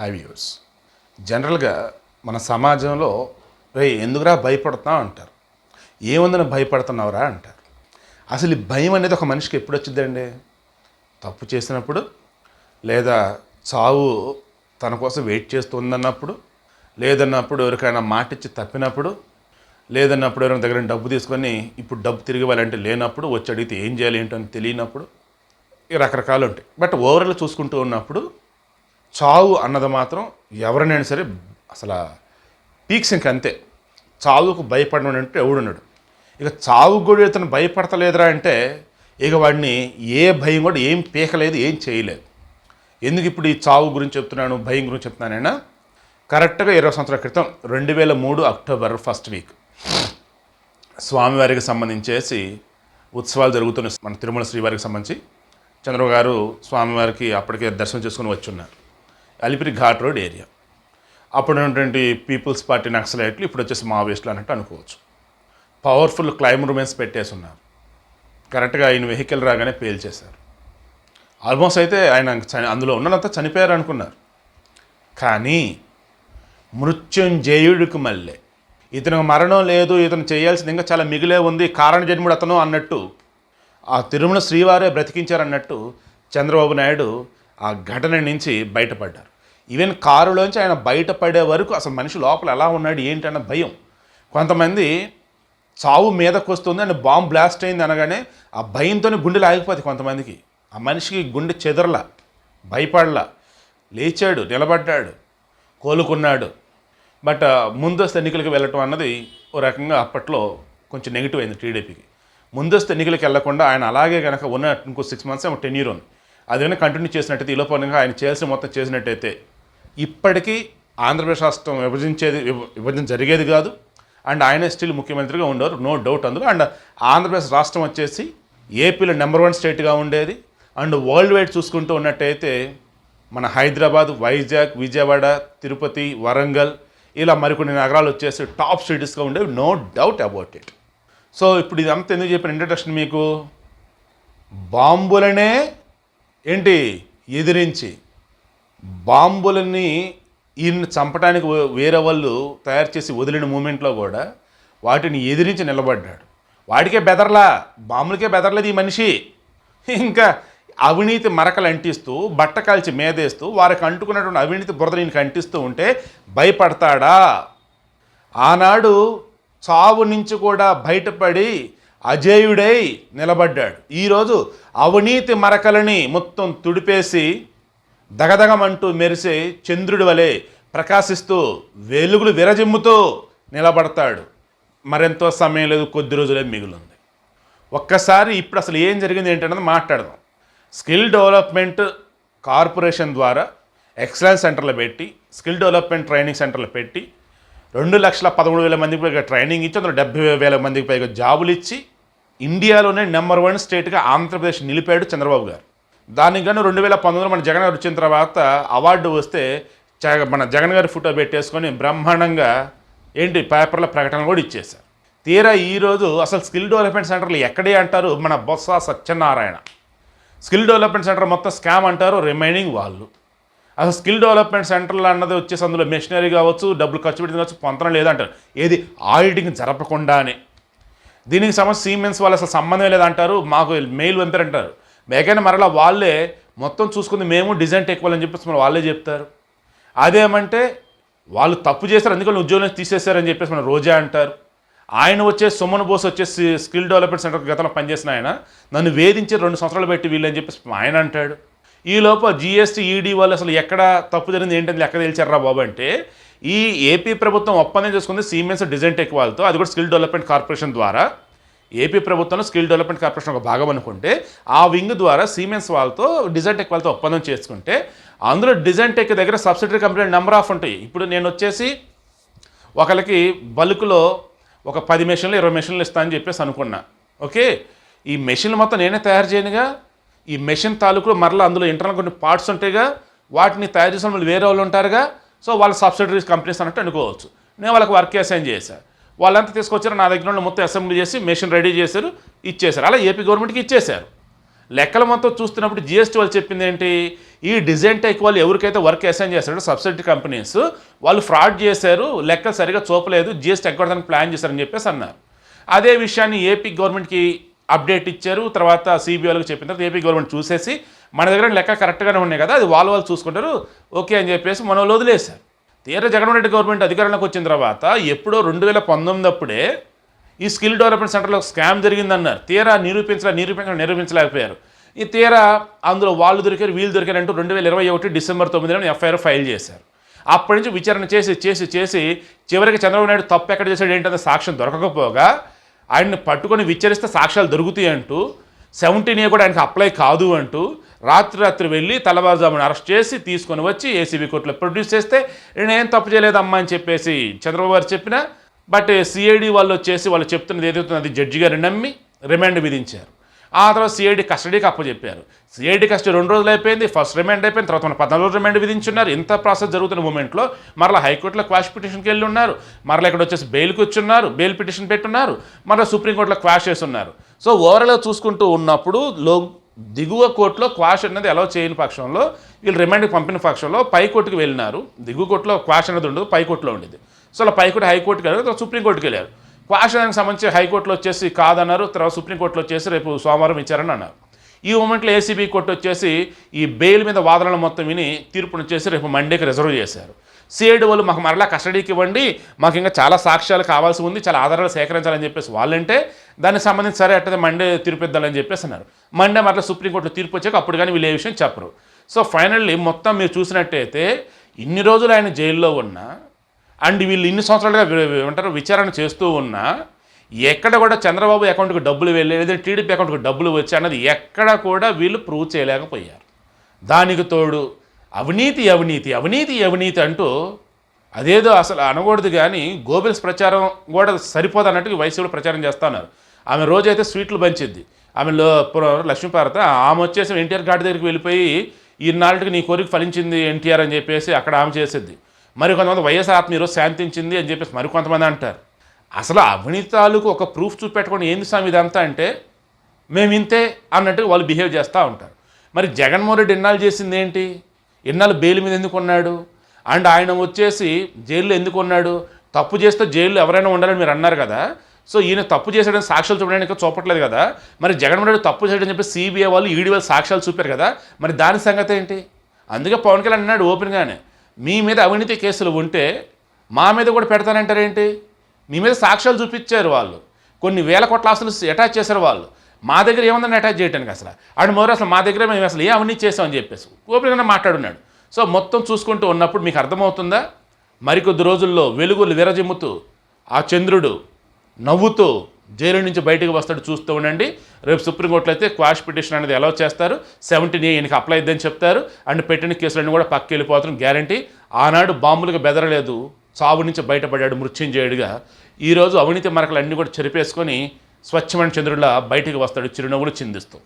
High views. జనరల్గా మన సమాజంలో రే ఎందుకురా భయపడుతున్నావు? అంటారు. ఏముందని భయపడుతున్నావురా? అంటారు. అసలు ఈ భయం అనేది ఒక మనిషికి ఎప్పుడు వచ్చిందండి తప్పు చేసినప్పుడు లేదా చావు తన కోసం వెయిట్ చేస్తుందన్నప్పుడు లేదన్నప్పుడు ఎవరికైనా మాట ఇచ్చి తప్పినప్పుడు లేదన్నప్పుడు ఎవరైనా దగ్గర డబ్బు తీసుకొని ఇప్పుడు డబ్బు తిరిగి వాళ్ళంటే లేనప్పుడు వచ్చి అడిగితే ఏం చేయాలి ఏంటని తెలియనప్పుడు రకరకాలు ఉంటాయి. బట్ ఓవరాల్ చూసుకుంటూ ఉన్నప్పుడు చావు అన్నది మాత్రం ఎవరినైనా సరే అసలు పీక్స్ ఇంక అంతే. చావుకు భయపడిన అంటే ఎవడున్నాడు? ఇక చావు కూడా ఇతను భయపడతలేదురా అంటే ఇక వాడిని ఏ భయం కూడా ఏం పీకలేదు ఏం చేయలేదు. ఎందుకు ఇప్పుడు ఈ చావు గురించి చెప్తున్నాను భయం గురించి చెప్తున్నానైనా? కరెక్ట్గా ఇరవై సంవత్సరాల క్రితం రెండు వేల మూడు అక్టోబర్ ఫస్ట్ వీక్ స్వామివారికి సంబంధించేసి ఉత్సవాలు జరుగుతున్న మన తిరుమల శ్రీవారికి సంబంధించి చంద్రబాబు గారు స్వామివారికి అప్పటికే దర్శనం చేసుకుని వచ్చి ఉన్నారు అలిపిరి ఘాట్ రోడ్ ఏరియా. అప్పుడు ఉన్నటువంటి పీపుల్స్ పార్టీ నక్సలైట్లు ఇప్పుడు వచ్చేసి మావోయిస్టులు అన్నట్టు అనుకోవచ్చు. పవర్ఫుల్ క్లైమ్ రూమెన్స్ పెట్టేసి ఉన్నారు కరెక్ట్గా ఆయన వెహికల్ రాగానే పేల్చేశారు ఆల్మోస్ట్ అయితే ఆయన చని అందులో ఉన్నదంతా చనిపోయారు అనుకున్నారు కానీ మృత్యుంజయుడికి మళ్ళీ ఇతనికి మరణం లేదు ఇతను చేయాల్సింది ఇంకా చాలా మిగిలే ఉంది కారణ జన్ముడు అతను అన్నట్టు ఆ తిరుమల శ్రీవారే బ్రతికించారన్నట్టు చంద్రబాబు నాయుడు ఆ ఘటన నుంచి బయటపడ్డారు. ఈవెన్ కారులోంచి ఆయన బయటపడే వరకు అసలు మనిషి లోపల ఎలా ఉన్నాడు ఏంటి అన్న భయం. కొంతమంది చావు మీదకు వస్తుంది అని బాంబ్ బ్లాస్ట్ అయింది అనగానే ఆ భయంతోనే గుండెలు ఆగిపోతాయి కొంతమందికి. ఆ మనిషికి గుండె చెదరలా భయపడలా లేచాడు నిలబడ్డాడు కోలుకున్నాడు. బట్ ముందస్తు ఎన్నికలకు వెళ్ళటం అన్నది ఓ రకంగా అప్పట్లో కొంచెం నెగిటివ్ అయింది టీడీపీకి. ముందస్తు ఎన్నికలకు వెళ్ళకుండా ఆయన అలాగే కనుక ఉన్న ఇంకో సిక్స్ మంత్స్ ఏమో టెన్యూర్ ఉంది. అది కంటిన్యూ చేసినట్టయితే ఈ ఆయన చేయాల్సిన మొత్తం చేసినట్టయితే ఇప్పటికీ ఆంధ్రప్రదేశ్ రాష్ట్రం విభజించేది విభజన జరిగేది కాదు. అండ్ ఆయన స్టిల్ ముఖ్యమంత్రిగా ఉండేవారు నో డౌట్ అందులో అండ్ ఆంధ్రప్రదేశ్ రాష్ట్రం వచ్చేసి ఏపీలో నెంబర్ వన్ స్టేట్గా ఉండేది. అండ్ వరల్డ్ వైడ్ చూసుకుంటూ ఉన్నట్టయితే మన హైదరాబాద్ వైజాగ్ విజయవాడ తిరుపతి వరంగల్ ఇలా మరికొన్ని నగరాలు వచ్చేసి టాప్ సిటీస్గా ఉండేవి. No doubt about it. So ఇప్పుడు ఇదంతా ఎందుకు చెప్పిన ఇంట్రడక్షన్ మీకు? బాంబులనే ఏంటి? ఎదిరించి. బాంబులని ఈయన్ని చంపడానికి వేరే వాళ్ళు తయారు చేసి వదిలిన మూమెంట్లో కూడా వాటిని ఎదిరించి నిలబడ్డాడు. వాడికే బెదర్లా బాంబులకే బెదర్లేదు ఈ మనిషి. ఇంకా అవినీతి మరకలు అంటిస్తూ బట్ట కాల్చి మేదేస్తూ వారికి అంటుకున్నటువంటి అవినీతి బురద ఈయనకి అంటిస్తూ ఉంటే భయపడతాడా? ఆనాడు చావు నుంచి కూడా బయటపడి అజేయుడై నిలబడ్డాడు. ఈరోజు అవినీతి మరకలని మొత్తం తుడిపేసి దగదగమంటూ మెరిసే చంద్రుడి వలె ప్రకాశిస్తూ వెలుగులు విరజిమ్ముతూ నిలబడతాడు. మరెంతో సమయం లేదు కొద్ది రోజులే మిగులుంది. ఒక్కసారి ఇప్పుడు అసలు ఏం జరిగింది ఏంటన్నది మాట్లాడదాం. స్కిల్ డెవలప్మెంట్ కార్పొరేషన్ ద్వారా ఎక్సలెన్స్ సెంటర్లు పెట్టి స్కిల్ డెవలప్మెంట్ ట్రైనింగ్ సెంటర్లు పెట్టి రెండు లక్షల పదమూడు వేల మందికి పైగా ట్రైనింగ్ ఇచ్చి అందులో డెబ్బై వేల మందికి పైగా జాబులు ఇచ్చి ఇండియాలోనే నెంబర్ వన్ స్టేట్గా ఆంధ్రప్రదేశ్ నిలిపాడు చంద్రబాబు గారు. దానికి గాను రెండు వేల పంతొమ్మిదిలో మన జగన్ గారు వచ్చిన తర్వాత అవార్డు వస్తే జగ- మన జగన్ గారి ఫోటో పెట్టేసుకొని బ్రహ్మాండంగా ఏంటి పేపర్ల ప్రకటన కూడా ఇచ్చేశారు. తీరా ఈరోజు అసలు స్కిల్ డెవలప్మెంట్ సెంటర్లు ఎక్కడే అంటారు మన Botsa Satyanarayana. Skill development center మొత్తం స్కామ్ అంటారు రిమైనింగ్ వాళ్ళు. అసలు స్కిల్ డెవలప్మెంట్ సెంటర్లు అన్నది వచ్చేసి అందులో మెషినరీ కావచ్చు డబ్బులు ఖర్చు పెట్టి కావచ్చు పొందడం లేదంటారు. ఏది ఆడిటింగ్ జరపకుండానే. దీనికి సమస్య సీమెన్స్ వాళ్ళు అసలు సంబంధం లేదంటారు మాకు మెయిల్ పంపారంటారు. మేకైనా మరలా వాళ్ళే మొత్తం చూసుకుంది మేము డిజైన్ టెక్వాలని చెప్పేసి మన వాళ్ళే చెప్తారు. అదేమంటే వాళ్ళు తప్పు చేశారు అందుకని ఉద్యోగం నుంచి తీసేశారని చెప్పేసి మన రోజా అంటారు. ఆయన వచ్చే సుమన్ బోస్ వచ్చేసి స్కిల్ డెవలప్మెంట్ సెంటర్ గతంలో పనిచేసిన ఆయన నన్ను వేధించి రెండు సంవత్సరాలు పెట్టి వీళ్ళని చెప్పేసి ఆయన అంటాడు. ఈ లోపల జిఎస్టీ ఈడీ వాళ్ళు అసలు ఎక్కడ తప్పు జరిగింది ఏంటని ఎక్కడ తెలిచారా బాబు అంటే ఈ ఏపీ ప్రభుత్వం ఒప్పందం చేసుకుంది సిమెంట్స్ డిజైన్ టెక్ వాళ్ళతో అది కూడా స్కిల్ డెవలప్మెంట్ కార్పొరేషన్ ద్వారా. ఏపీ ప్రభుత్వంలో స్కిల్ డెవలప్మెంట్ కార్పొరేషన్ ఒక భాగం అనుకుంటే ఆ వింగ్ ద్వారా సీమెన్స్ వాళ్ళతో డిజైన్ టెక్ వాళ్ళతో ఒప్పందం చేసుకుంటే అందులో డిజైన్ టెక్ దగ్గర సబ్సిడరీ కంపెనీ నెంబర్ ఆఫ్ ఉంటాయి. ఇప్పుడు నేను వచ్చేసి ఒకరికి బల్క్లో ఒక పది మెషిన్లు ఇరవై మెషిన్లు ఇస్తానని చెప్పేసి అనుకున్నా. ఓకే? ఈ మెషిన్లు మొత్తం నేనే తయారు చేయనుగా? ఈ మెషిన్ తాలూకులో మరలా అందులో ఇంటర్నల్ కొన్ని పార్ట్స్ ఉంటాయిగా? వాటిని తయారు చేసిన వాళ్ళు వేరే వాళ్ళు ఉంటారుగా? సో వాళ్ళ సబ్సిడరీస్ కంపెనీస్ అన్నట్టు అనుకోవచ్చు. నేను వాళ్ళకి వర్క్ అసైన్ చేశాను వాళ్ళంతా తీసుకొచ్చారు నా దగ్గర నుండి మొత్తం అసెంబ్లీ చేసి మెషిన్ రెడీ చేశారు ఇచ్చేశారు. అలా ఏపీ గవర్నమెంట్కి ఇచ్చేశారు. లెక్కలు మొత్తం చూస్తున్నప్పుడు జిఎస్టీ వాళ్ళు చెప్పింది ఏంటి? ఈ డిజైన్ టెక్ వాళ్ళు ఎవరికైతే వర్క్ అసైన్ చేస్తారో సబ్సిడీ కంపెనీస్ వాళ్ళు ఫ్రాడ్ చేశారు లెక్కలు సరిగా చూపలేదు జిఎస్టీ ఎక్కడానికి ప్లాన్ చేశారని చెప్పేసి అన్నారు. అదే విషయాన్ని ఏపీ గవర్నమెంట్కి అప్డేట్ ఇచ్చారు. తర్వాత సిబిఐలకు చెప్పిన తర్వాత ఏపీ గవర్నమెంట్ చూసేసి మన దగ్గర లెక్క కరెక్ట్గానే ఉన్నాయి కదా అది వాళ్ళు వాళ్ళు చూసుకుంటారు. ఓకే అని చెప్పేసి మనం వాళ్ళు వదిలేశారు. తీరా జగన్మోహన్ రెడ్డి గవర్నమెంట్ అధికారంలోకి వచ్చిన తర్వాత ఎప్పుడో రెండు వేల పంతొమ్మిది అప్పుడే ఈ స్కిల్ డెవలప్మెంట్ సెంటర్లో స్కామ్ జరిగిందన్నారు. తీరా నిరూపించలే నిరూపించడం నిరూపించలేకపోయారు. ఈ తీరా అందులో వాళ్ళు దొరికారు వీళ్ళు దొరికారు అంటూ రెండు వేల ఇరవై ఒకటి డిసెంబర్ తొమ్మిదిన ఎఫ్ఐఆర్ ఫైల్ చేశారు. అప్పటి నుంచి విచారణ చేసి చేసి చేసి చివరికి చంద్రబాబు నాయుడు తప్పు ఎక్కడ చేశాడు ఏంటంటే సాక్ష్యం దొరకకపోగా ఆయన్ని పట్టుకొని విచారిస్తే సాక్ష్యాలు దొరుకుతాయి అంటూ సెవెంటీన్ ఏ కూడా ఆయనకి అప్లై కాదు అంటూ రాత్రి రాత్రి వెళ్ళి తలవారుజామును అరెస్ట్ చేసి తీసుకొని వచ్చి ఏసీబీ కోర్టులో ప్రొడ్యూస్ చేస్తే నేనేం తప్పు చేయలేదమ్మా అని చెప్పేసి చంద్రబాబు గారు చెప్పినా బట్ సిఐడి వాళ్ళు వచ్చేసి వాళ్ళు చెప్తున్నది ఏదైతే అది జడ్జి గారు నమ్మి రిమాండ్ విధించారు. ఆ తర్వాత సిఐడి కస్టడీకి అప్పచెప్పారు సిఐడి కస్టడీ రెండు రోజులు అయిపోయింది ఫస్ట్ రిమాండ్ అయిపోయింది తర్వాత మన పద్నాలుగు రోజులు రిమాండ్ విధించున్నారు. ఇంత ప్రాసెస్ జరుగుతున్న మూమెంట్లో మరలా హైకోర్టులో క్వాష్ పిటిషన్కి వెళ్ళి ఉన్నారు. మరలా ఇక్కడ వచ్చేసి బెయిల్కి వచ్చున్నారు బెయిల్ పిటిషన్ పెట్టున్నారు మరలా సుప్రీంకోర్టులో క్వాష్ చేసి ఉన్నారు సో ఓవరాల్గా చూసుకుంటూ ఉన్నప్పుడు లో దిగువ కోర్టులో క్వాష్ అనేది అలౌ చేయని పక్షంలో వీళ్ళు రిమాండ్కి పంపిన పక్షంలో పై కోర్టుకి వెళ్ళినారు. దిగువ కోర్టులో క్వాష్ అనేది ఉండదు పైకోర్టులో ఉండేది. సో అలా పైకోర్టు హైకోర్టుకి వెళ్ళారు తర్వాత సుప్రీంకోర్టుకి వెళ్ళారు. క్వాష్ దానికి సంబంధించి హైకోర్టులో వచ్చేసి కాదన్నారు తర్వాత సుప్రీంకోర్టులో వచ్చేసి రేపు సోమవారం ఇచ్చారని అన్నారు. ఈ మూమెంట్లో ఏసీబీ కోర్టు వచ్చేసి ఈ బెయిల్ మీద వాదనలు మొత్తం విని తీర్పును వచ్చేసి రేపు మండేకి రిజర్వ్ చేశారు. సిఐడి వాళ్ళు మాకు మరలా కస్టడీకి ఇవ్వండి మాకు ఇంకా చాలా సాక్ష్యాలు కావాల్సి ఉంది చాలా ఆధారాలు సేకరించాలని చెప్పేసి వాళ్ళంటే దానికి సంబంధించి సరే అట్టదే మండే తీర్పిద్దాలని చెప్పేసి అన్నారు. మండే మరలా సుప్రీంకోర్టులో తీర్పు వచ్చాక అప్పుడు కానీ వీళ్ళు ఏ విషయం చెప్పరు. సో ఫైనల్లీ మొత్తం మీరు చూసినట్టయితే ఇన్ని రోజులు ఆయన జైల్లో ఉన్నా అండ్ వీళ్ళు ఇన్ని సంవత్సరాలుగా ఉంటారు ఏమంటారు విచారణ చేస్తూ ఉన్నా ఎక్కడ కూడా చంద్రబాబు అకౌంట్కి డబ్బులు వెళ్ళి లేదంటే టీడీపీ అకౌంట్కి డబ్బులు వచ్చి అన్నది ఎక్కడ కూడా వీళ్ళు ప్రూవ్ చేయలేకపోయారు. దానికి తోడు అవినీతి అవినీతి అవినీతి అవినీతి అంటూ అదేదో అసలు అనకూడదు కానీ గోబెల్స్ ప్రచారం కూడా సరిపోదు అన్నట్టు వైసీపీలో ప్రచారం చేస్తున్నారు ఆమె రోజైతే స్వీట్లు పంచిద్ది. ఆమె లక్ష్మీపార్వత ఆమె వచ్చేసి ఎన్టీఆర్ గాడి దగ్గరికి వెళ్ళిపోయి ఈనాటికి నీ కోరిక ఫలించింది ఎన్టీఆర్ అని చెప్పేసి అక్కడ ఆమె చేసేది మరి కొంతమంది వైఎస్ఆర్ ఆత్మ ఈరోజు శాంతించింది అని చెప్పేసి మరి కొంతమంది అంటారు. అసలు అవినీతి తాలూకు ఒక ప్రూఫ్ చూపెట్టుకొని ఏంది స్వామి ఇదంతా అంటే మేము ఇంతే అన్నట్టు వాళ్ళు బిహేవ్ చేస్తూ ఉంటారు. మరి జగన్మోహన్ రెడ్డి ఇన్నాళ్ళు చేసింది ఏంటి? ఇన్నాళ్ళు బెయిల్ మీద ఎందుకు ఉన్నాడు అండ్ ఆయన వచ్చేసి జైల్లో ఎందుకు ఉన్నాడు తప్పు చేస్తే జైల్లో ఎవరైనా ఉండాలని మీరు అన్నారు కదా. సో ఈయన తప్పు చేశాడని సాక్ష్యాలు చూపడానికి చూపట్లేదు కదా. మరి జగన్మోహన్ రెడ్డి తప్పు చేయడం చెప్పి సిబిఐ వాళ్ళు ఈడీ వాళ్ళు సాక్ష్యాలు చూపారు కదా. మరి దాని సంగతి ఏంటి? అందుకే పవన్ కళ్యాణ్ అన్నాడు ఓపెన్గానే మీ మీద అవినీతి కేసులు ఉంటే మా మీద కూడా పెడతానంటారేంటి? మీ మీద సాక్ష్యాలు చూపించారు వాళ్ళు. కొన్ని వేల కోట్ల ఆస్తులు అటాచ్ చేశారు వాళ్ళు. మా దగ్గర ఏముందని అటాచ్ చేయడానికి అసలు? ఆడు మొదలు అసలు మా దగ్గర మేము అసలు ఏ అవినీతి చేసామని చెప్పేసి. ఓపెన్గానే మాట్లాడున్నాడు. సో మొత్తం చూసుకుంటూ ఉన్నప్పుడు మీకు అర్థమవుతుందా? మరికొద్ది రోజుల్లో వెలుగులు విరజిమ్ముతూ ఆ చంద్రుడు నవ్వుతూ జైలు నుంచి బయటకు వస్తాడు చూస్తూ ఉండండి. రేపు సుప్రీంకోర్టులో అయితే క్వాష్ పిటిషన్ అనేది ఎలా చేస్తారు. సెవెంటీన్ ఈయనకి అప్లై ఇద్దని చెప్తారు. అండ్ పెట్టిన కేసులన్నీ కూడా పక్కకి వెళ్ళిపోతారు గ్యారంటీ ఆనాడు బాంబులకు బెదరలేదు. చావు నుంచి బయటపడ్డాడు మృత్యుంజయుడిగా. ఈరోజు అవినీతి మరకలు అన్నీ కూడా చెరిపేసుకొని స్వచ్ఛమైన చంద్రుడిలా బయటికి వస్తాడు చిరునవ్వులు చిందిస్తూ.